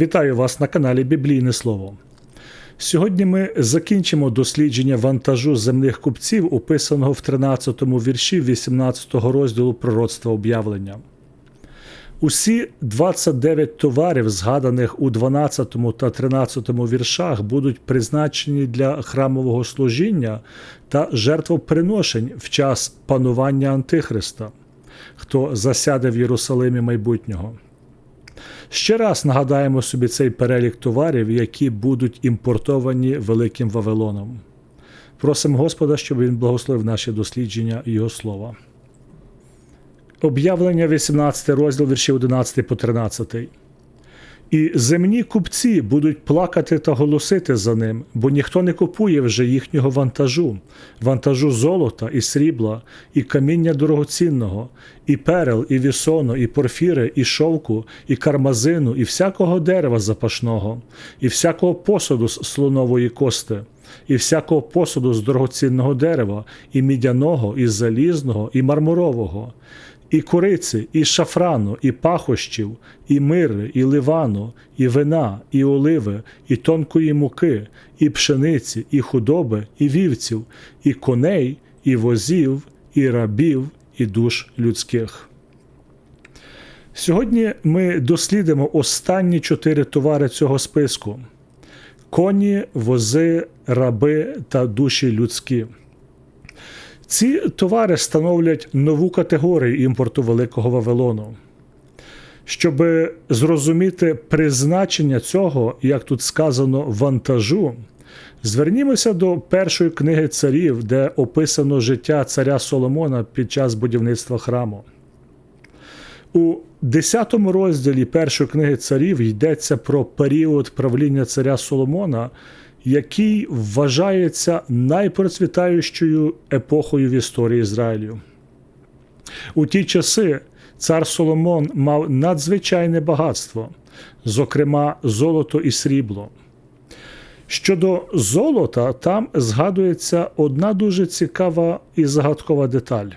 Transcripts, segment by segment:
Вітаю вас на каналі Біблійне Слово. Сьогодні ми закінчимо дослідження вантажу земних купців, описаного в 13 вірші 18 розділу пророцтва об'явлення. Усі 29 товарів, згаданих у 12 та 13 віршах, будуть призначені для храмового служіння та жертвоприношень в час панування Антихриста, хто засяде в Єрусалимі майбутнього. Ще раз нагадаємо собі цей перелік товарів, які будуть імпортовані Великим Вавилоном. Просимо Господа, щоб Він благословив наші дослідження Його слова. Об'явлення 18 розділ вірші 11 по 13. І земні купці будуть плакати та голосити за ним, бо ніхто не купує вже їхнього вантажу, вантажу золота і срібла, і каміння дорогоцінного, і перел, і вісону, і порфіри, і шовку, і кармазину, і всякого дерева запашного, і всякого посуду з слонової кости, і всякого посуду з дорогоцінного дерева, і мідяного, і залізного, і мармурового і куриці, і шафрану, і пахощів, і мири, і ливану, і вина, і оливи, і тонкої муки, і пшениці, і худоби, і вівців, і коней, і возів, і рабів, і душ людських. Сьогодні ми дослідимо останні чотири товари цього списку: коні, вози, раби та душі людські. Ці товари становлять нову категорію імпорту Великого Вавилону. Щоб зрозуміти призначення цього, як тут сказано, вантажу, звернімося до першої книги царів, де описано життя царя Соломона під час будівництва храму. У 10 розділі першої книги царів йдеться про період правління царя Соломона який вважається найпроцвітаючою епохою в історії Ізраїлю. У ті часи цар Соломон мав надзвичайне багатство, зокрема, золото і срібло. Щодо золота, там згадується одна дуже цікава і загадкова деталь.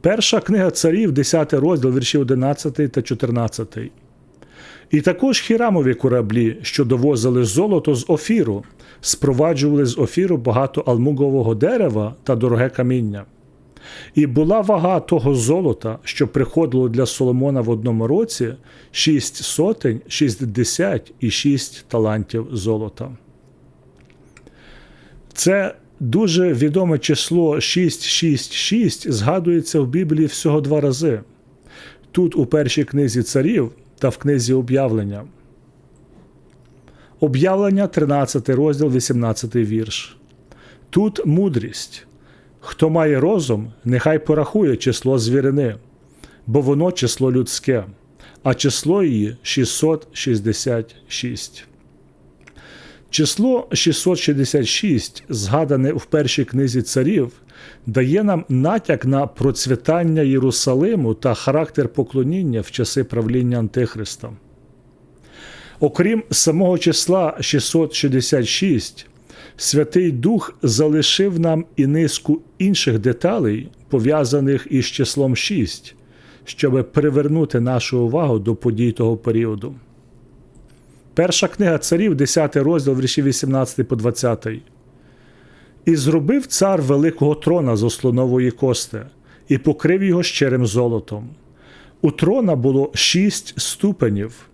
Перша книга царів, 10 розділ вірші 11 та 14. І також хірамові кораблі, що довозили золото з офіру, спроваджували з офіру багато алмугового дерева та дороге каміння. І була вага того золота, що приходило для Соломона в одному році, шість сотень, шістдесят і шість талантів золота. Це дуже відоме число 666 згадується в Біблії всього два рази. Тут, у першій книзі царів, та в книзі об'явлення. Об'явлення 13 розділ, 18 вірш. Тут мудрість. Хто має розум, нехай порахує число звірини, бо воно число людське, а число її 666. Число 666, згадане в першій книзі царів, дає нам натяк на процвітання Єрусалиму та характер поклоніння в часи правління Антихриста. Окрім самого числа 666, Святий Дух залишив нам і низку інших деталей, пов'язаних із числом 6, щоб привернути нашу увагу до подій того періоду. Перша книга царів, 10 розділ вірші 18 по 20. І зробив цар великого трона з ослонової кости, і покрив його щирим золотом. У трона було шість ступенів,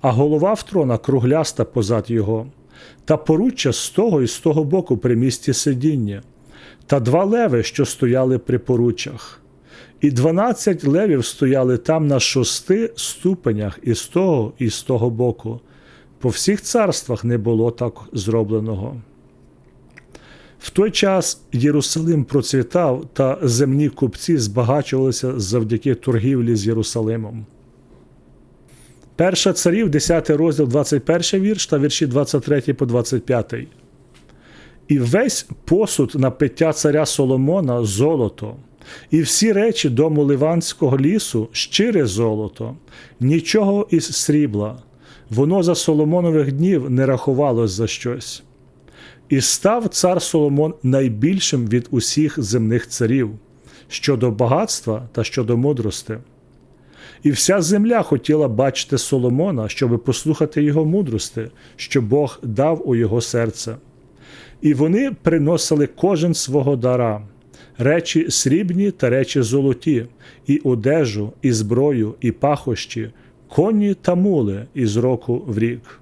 а голова в трона кругляста позад його, та поруччя з того і з того боку при місті сидіння, та два леви, що стояли при поруччях. І дванадцять левів стояли там на шости ступенях і з того, і з того боку. По всіх царствах не було так зробленого. В той час Єрусалим процвітав, та земні купці збагачувалися завдяки торгівлі з Єрусалимом. Перша царів, 10 розділ, 21 вірш та вірші 23 по 25. І весь посуд на пиття царя Соломона золото, і всі речі дому Ливанського лісу щире золото, нічого із срібла. Воно за Соломонових днів не рахувалось за щось. І став цар Соломон найбільшим від усіх земних царів щодо багатства та щодо мудрости. І вся земля хотіла бачити Соломона, щоби послухати його мудрости, що Бог дав у його серце. І вони приносили кожен свого дара, речі срібні та речі золоті, і одежу, і зброю, і пахощі, коні та мули із року в рік.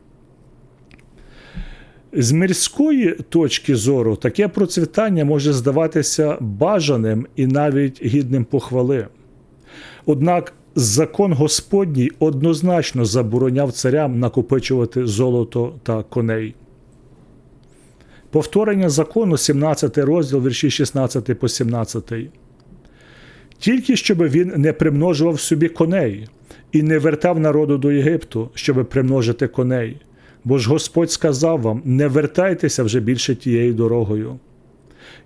З мирської точки зору таке процвітання може здаватися бажаним і навіть гідним похвали. Однак закон Господній однозначно забороняв царям накопичувати золото та коней. Повторення закону, 17 розділ вірші 16 по 17. Тільки щоб він не примножував собі коней і не вертав народу до Єгипту, щоб примножити коней. Бо ж Господь сказав вам: не вертайтеся вже більше тією дорогою.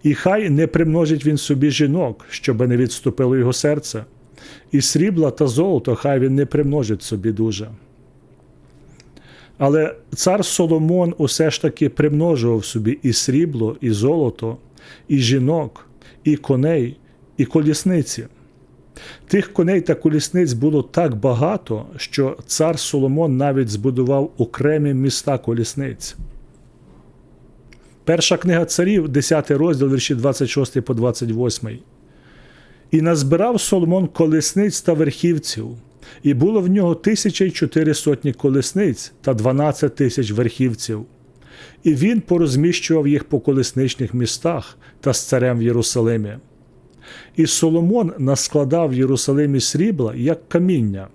І хай не примножить він собі жінок, щоб не відступило його серце, і срібла та золото хай він не примножить собі дуже. Але цар Соломон усе ж таки примножував собі і срібло, і золото, і жінок, і коней, і колісниці. Тих коней та колісниць було так багато, що цар Соломон навіть збудував окремі міста колісниць. Перша книга царів, 10 розділ вірші 26 по 28. І назбирав Соломон колесниць та верхівців, і було в нього тисяча й чотири сотні колесниць та дванадцять тисяч верхівців. І він порозміщував їх по колесничних містах та з царем в Єрусалимі. І Соломон наскладав в Єрусалимі срібла як каміння,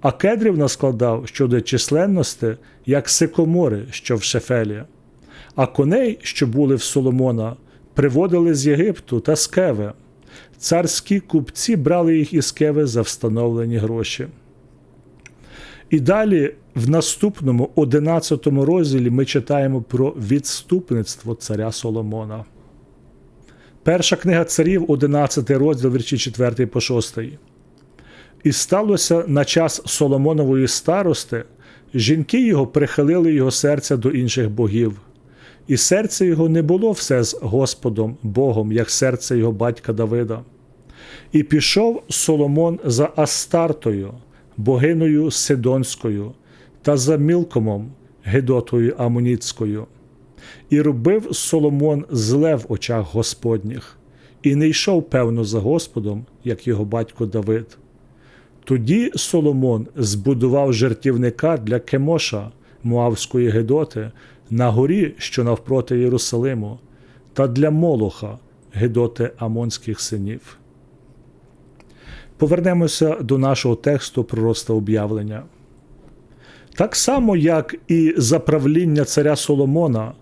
а кедрів наскладав щодо численності, як сикомори, що в Шефелі. А коней, що були в Соломона, приводили з Єгипту та з Кеви. Царські купці брали їх із Кеви за встановлені гроші. І далі, в наступному 11 розділі, ми читаємо про відступництво царя Соломона. Перша книга царів, 11 розділ вірші 4 по 6. І сталося на час Соломонової старости, жінки його прихилили його серця до інших богів, і серце його не було все з Господом Богом, як серце його батька Давида. І пішов Соломон за Астартою, богиною Сидонською, та за Мілкомом, Гедотою Амуніцькою. І робив Соломон зле в очах Господніх, і не йшов, певно, за Господом, як його батько Давид. Тоді Соломон збудував жертівника для Кемоша, Муавської Гедоти, на горі, що навпроти Єрусалиму, та для Молоха, Гедоти Амонських синів. Повернемося до нашого тексту пророста об'явлення. Так само, як і за правління царя Соломона,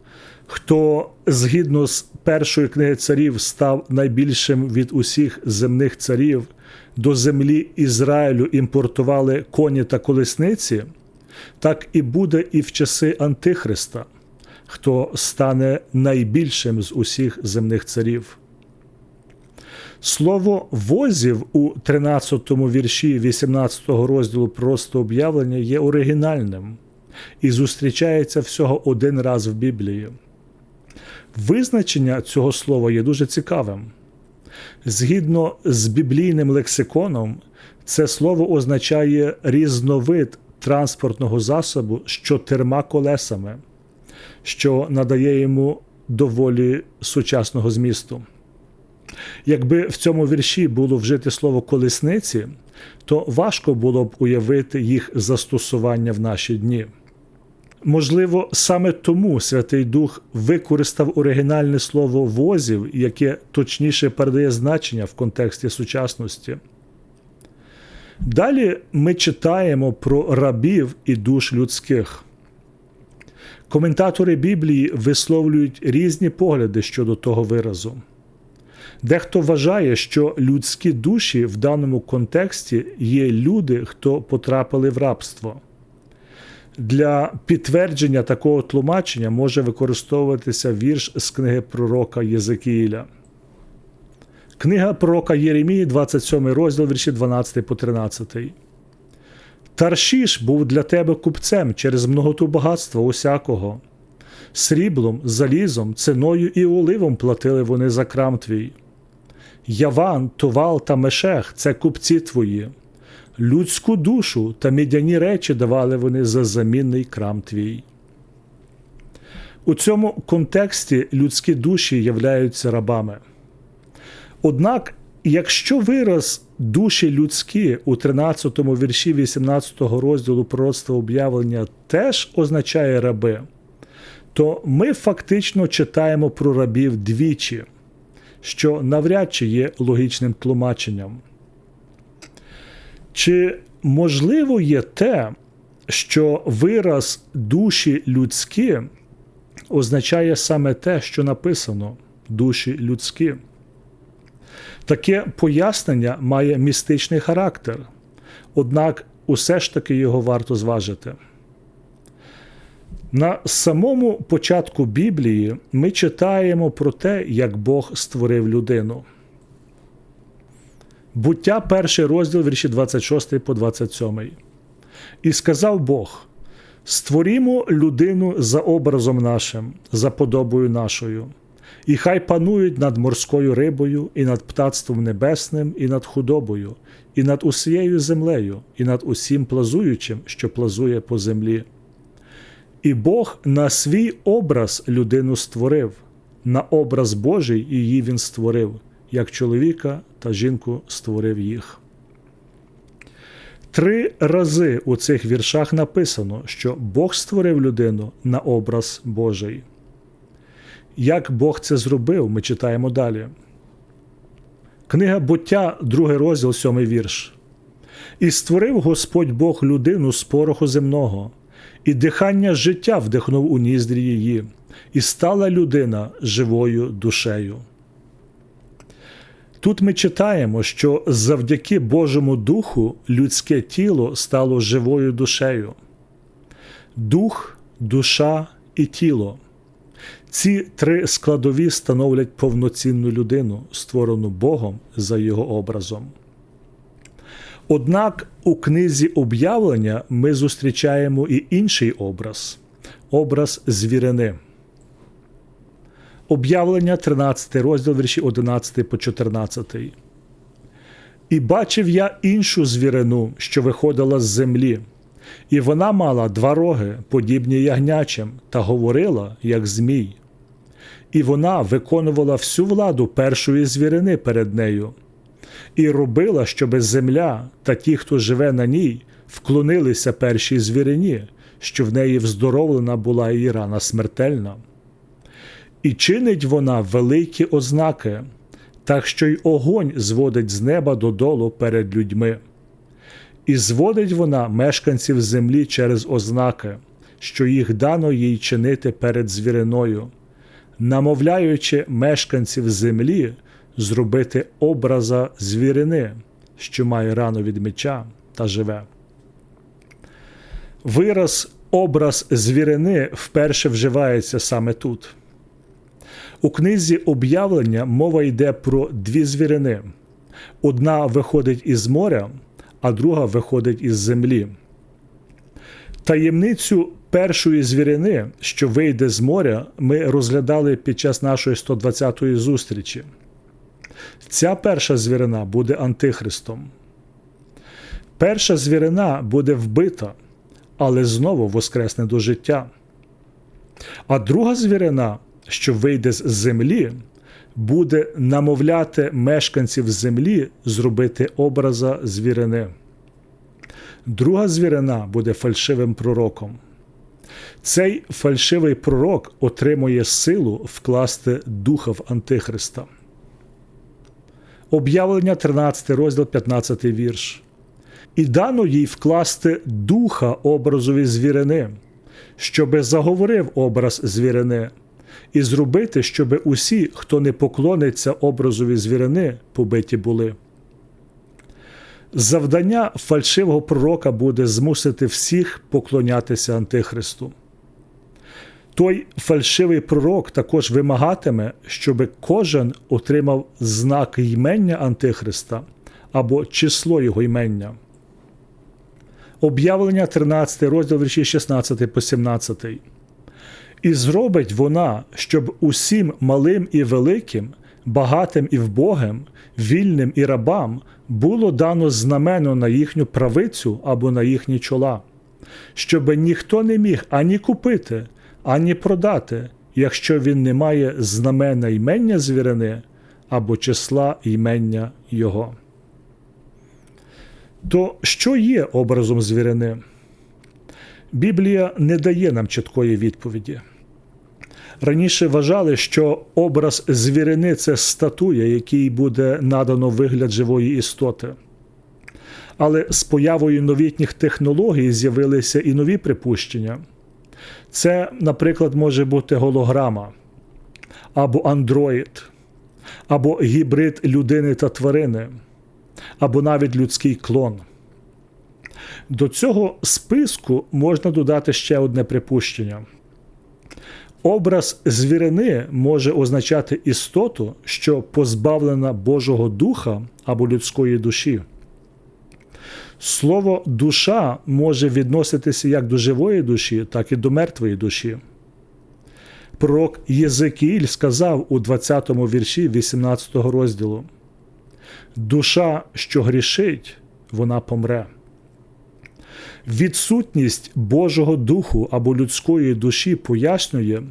хто згідно з першої книги царів став найбільшим від усіх земних царів, до землі Ізраїлю імпортували коні та колесниці, так і буде і в часи Антихриста, хто стане найбільшим з усіх земних царів. Слово возів у 13 вірші 18 розділу просто об'явлення є оригінальним і зустрічається всього один раз в Біблії. Визначення цього слова є дуже цікавим. Згідно з біблійним лексиконом, це слово означає різновид транспортного засобу з чотирма колесами, що надає йому доволі сучасного змісту. Якби в цьому вірші було вжити слово колесниці, то важко було б уявити їх застосування в наші дні. Можливо, саме тому Святий Дух використав оригінальне слово возів, яке точніше передає значення в контексті сучасності. Далі ми читаємо про рабів і душ людських. Коментатори Біблії висловлюють різні погляди щодо того виразу. Дехто вважає, що людські душі в даному контексті є люди, хто потрапили в рабство. Для підтвердження такого тлумачення може використовуватися вірш з книги пророка Єзекіїля. Книга пророка Єремії, 27 розділ вірші 12 по 13. Таршіш був для тебе купцем через многоту багатства усякого. Сріблом, залізом, циною і оливом платили вони за крам твій. Яван, Тувал та Мешех це купці твої. Людську душу та мідяні речі давали вони за замінний крам твій. У цьому контексті людські душі являються рабами. Однак, якщо вираз душі людські у 13 вірші 18 розділу пророцтва об'явлення теж означає раби, то ми фактично читаємо про рабів двічі, що навряд чи є логічним тлумаченням. Чи можливо є те, що вираз душі людські означає саме те, що написано душі людські? Таке пояснення має містичний характер, однак усе ж таки його варто зважити. На самому початку Біблії ми читаємо про те, як Бог створив людину. Буття перший розділ вірші 26 по 27. І сказав Бог: Створімо людину за образом нашим, за подобою нашою, і хай панують над морською рибою, і над птацтвом небесним, і над худобою, і над усією землею, і над усім плазуючим, що плазує по землі. І Бог на свій образ людину створив, на образ Божий її він створив, як чоловіка та жінку створив їх. Три рази у цих віршах написано, що Бог створив людину на образ Божий. Як Бог це зробив, ми читаємо далі. Книга буття, другий розділ, сьомий вірш. І створив Господь Бог людину з пороху земного, і дихання життя вдихнув у ніздрі її, і стала людина живою душею. Тут ми читаємо, що завдяки Божому Духу людське тіло стало живою душею. Дух, душа і тіло. Ці три складові становлять повноцінну людину, створену Богом за його образом. Однак у книзі об'явлення ми зустрічаємо і інший образ образ звірини. Об'явлення 13 розділ вірші 11 по 14. І бачив я іншу звірину, що виходила з землі, і вона мала два роги, подібні ягнячим, та говорила, як змій. І вона виконувала всю владу першої звірини перед нею, і робила, щоби земля та ті, хто живе на ній, вклонилися першій звірині, що в неї вздоровлена була її рана смертельна. І чинить вона великі ознаки, так що й огонь зводить з неба додолу перед людьми. І зводить вона мешканців землі через ознаки, що їх дано їй чинити перед звіриною, намовляючи мешканців землі зробити образа звірини, що має рану від меча та живе. Вираз образ звірини вперше вживається саме тут. У книзі об'явлення мова йде про дві звірини. Одна виходить із моря, а друга виходить із землі. Таємницю першої звірини, що вийде з моря, ми розглядали під час нашої 120-ї зустрічі. Ця перша звірина буде антихристом. Перша звірина буде вбита, але знову воскресне до життя. А друга звірина що вийде з землі, буде намовляти мешканців землі зробити образа звірини. Друга звірина буде фальшивим пророком. Цей фальшивий пророк отримує силу вкласти духа в Антихриста. Об'явлення 13 розділ 15 вірш. І дано їй вкласти духа образові звірини, щоби заговорив образ звірини і зробити, щоб усі, хто не поклониться образові звірини, побиті були. Завдання фальшивого пророка буде змусити всіх поклонятися Антихристу. Той фальшивий пророк також вимагатиме, щоб кожен отримав знак ймення Антихриста або число його ймення. Об'явлення 13 розділ вірші 16 по 17. І зробить вона, щоб усім малим і великим багатим і вбогим, вільним і рабам було дано знамено на їхню правицю або на їхні чола, щоби ніхто не міг ані купити, ані продати, якщо він не має знамена ймення звірини або числа ймення його. То що є образом звірини? Біблія не дає нам чіткої відповіді. Раніше вважали, що образ звірини це статуя, якій буде надано вигляд живої істоти. Але з появою новітніх технологій з'явилися і нові припущення. Це, наприклад, може бути голограма, або андроїд, або гібрид людини та тварини, або навіть людський клон. До цього списку можна додати ще одне припущення. Образ звірини може означати істоту, що позбавлена Божого духа або людської душі. Слово душа може відноситися як до живої душі, так і до мертвої душі. Пророк Єзекіїль сказав у 20 му вірші 18 розділу: Душа, що грішить, вона помре. Відсутність Божого духу або людської душі пояснює,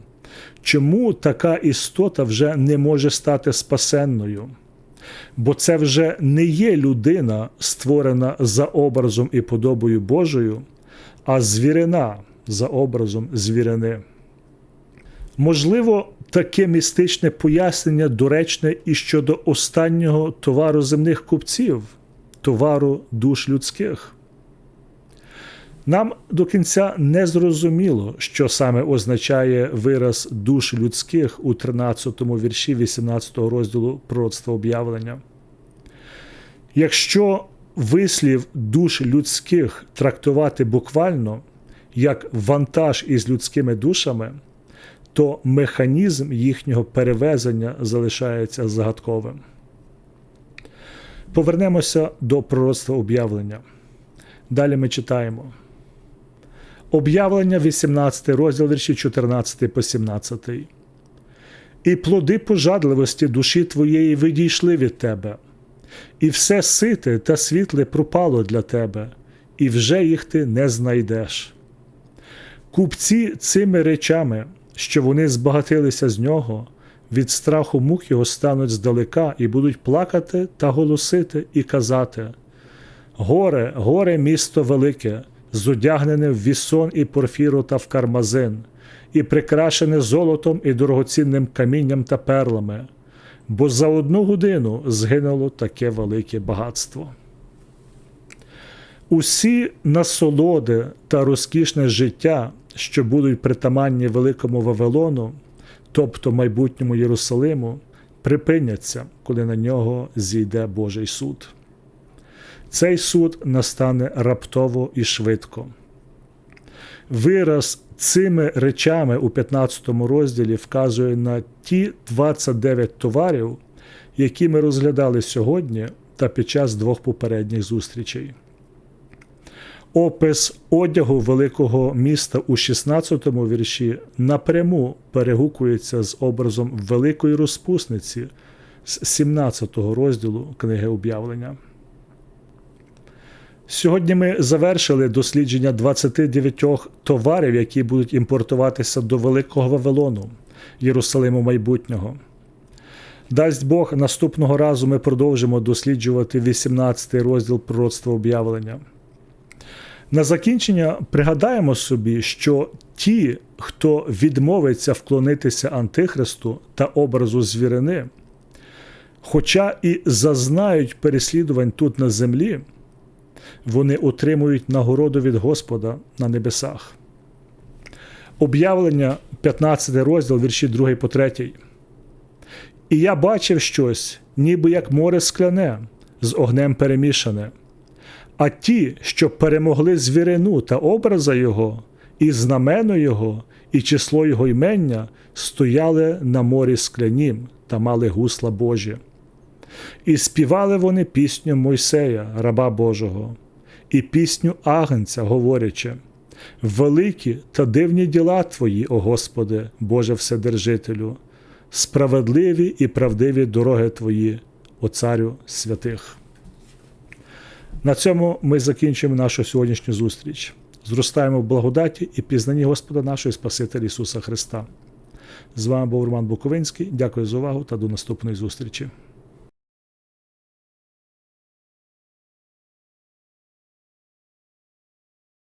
чому така істота вже не може стати спасенною. Бо це вже не є людина, створена за образом і подобою Божою, а звірина за образом звірини. Можливо, таке містичне пояснення доречне і щодо останнього товару земних купців, товару душ людських. Нам до кінця не зрозуміло, що саме означає вираз душ людських у 13 вірші 18 розділу пророцтва об'явлення. Якщо вислів душ людських трактувати буквально як вантаж із людськими душами, то механізм їхнього перевезення залишається загадковим. Повернемося до пророцтва об'явлення. Далі ми читаємо. Об'явлення 18 розділ вірші 14 по 17. І плоди пожадливості душі твоєї відійшли від тебе, і все сите та світле пропало для тебе, і вже їх ти не знайдеш. Купці цими речами, що вони збагатилися з нього, від страху мук його стануть здалека і будуть плакати та голосити і казати: Горе, горе, місто велике! Зодягнене в вісон і порфіру та в кармазин, і прикрашене золотом і дорогоцінним камінням та перлами, бо за одну годину згинуло таке велике багатство. Усі насолоди та розкішне життя, що будуть притаманні Великому Вавилону, тобто майбутньому Єрусалиму, припиняться, коли на нього зійде Божий суд. Цей суд настане раптово і швидко. Вираз цими речами у 15 розділі вказує на ті 29 товарів, які ми розглядали сьогодні та під час двох попередніх зустрічей. Опис одягу великого міста у 16 вірші напряму перегукується з образом великої розпусниці з 17 розділу книги об'явлення. Сьогодні ми завершили дослідження 29 товарів, які будуть імпортуватися до Великого Вавилону, Єрусалиму майбутнього. Дасть Бог, наступного разу ми продовжимо досліджувати 18 розділ пророцтва об'явлення. На закінчення пригадаємо собі, що ті, хто відмовиться вклонитися Антихристу та образу звірини, хоча і зазнають переслідувань тут на землі вони отримують нагороду від Господа на небесах. Об'явлення 15 розділ вірші 2 по 3. І я бачив щось, ніби як море скляне, з огнем перемішане. А ті, що перемогли звірину та образа Його, і знамено Його, і число Його ймення, стояли на морі склянім та мали гусла Божі. І співали вони пісню Мойсея, раба Божого, і пісню Агнця, говорячи: Великі та дивні діла Твої, о Господи, Боже Вседержителю, справедливі і правдиві дороги Твої, о Царю святих. На цьому ми закінчимо нашу сьогоднішню зустріч. Зростаємо в благодаті і пізнанні Господа нашого і Спасителя Ісуса Христа. З вами був Роман Буковинський. Дякую за увагу та до наступної зустрічі.